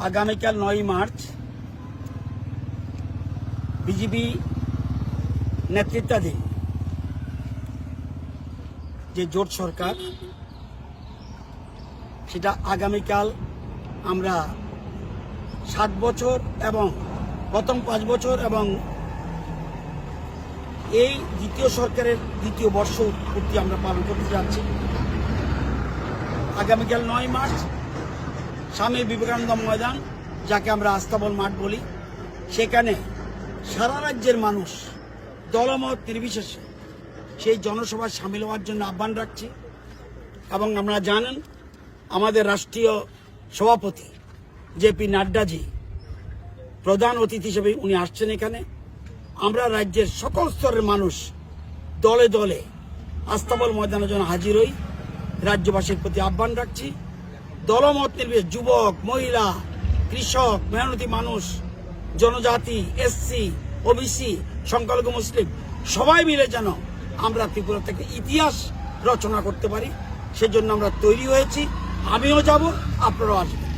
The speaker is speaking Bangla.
আগামীকাল নয় মার্চ বিজেপি নেতৃত্বাধীন যে জোট সরকার, সেটা আগামীকাল আমরা সাত বছর এবং প্রথম পাঁচ বছর এবং এই দ্বিতীয় সরকারের দ্বিতীয় বর্ষ পূর্তি আমরা পালন করতে যাচ্ছি। আগামীকাল নয় মার্চ স্বামী বিবেকানন্দ ময়দান, যাকে আমরা আস্তাবল মাঠ বলি, সেখানে সারা রাজ্যের মানুষ দলমত নির্বিশেষে সেই জনসভায় সামিল হওয়ার জন্য আহ্বান রাখছি। এবং আমরা জানেন, আমাদের রাষ্ট্রীয় সভাপতি জেপি নাড্ডাজি প্রধান অতিথি হিসেবে উনি আসছেন এখানে। আমরা রাজ্যের সকল স্তরের মানুষ দলে দলে আস্তাবল ময়দানের জন্য হাজির হই। রাজ্যবাসীর প্রতি আহ্বান রাখছি। দলমত নির্বিশেষ যুবক, মহিলা, কৃষক, মেহনতি মানুষ, জনজাতি এসসি ওবিসি সংখ্যালঘু, মুসলিম, সবাই মিলে যেন আমরা ত্রিপুরা থেকে ইতিহাস রচনা করতে পারি, সেজন্য আমরা তৈরি হয়েছি। আমিও যাব, আপনারাও আসবেন।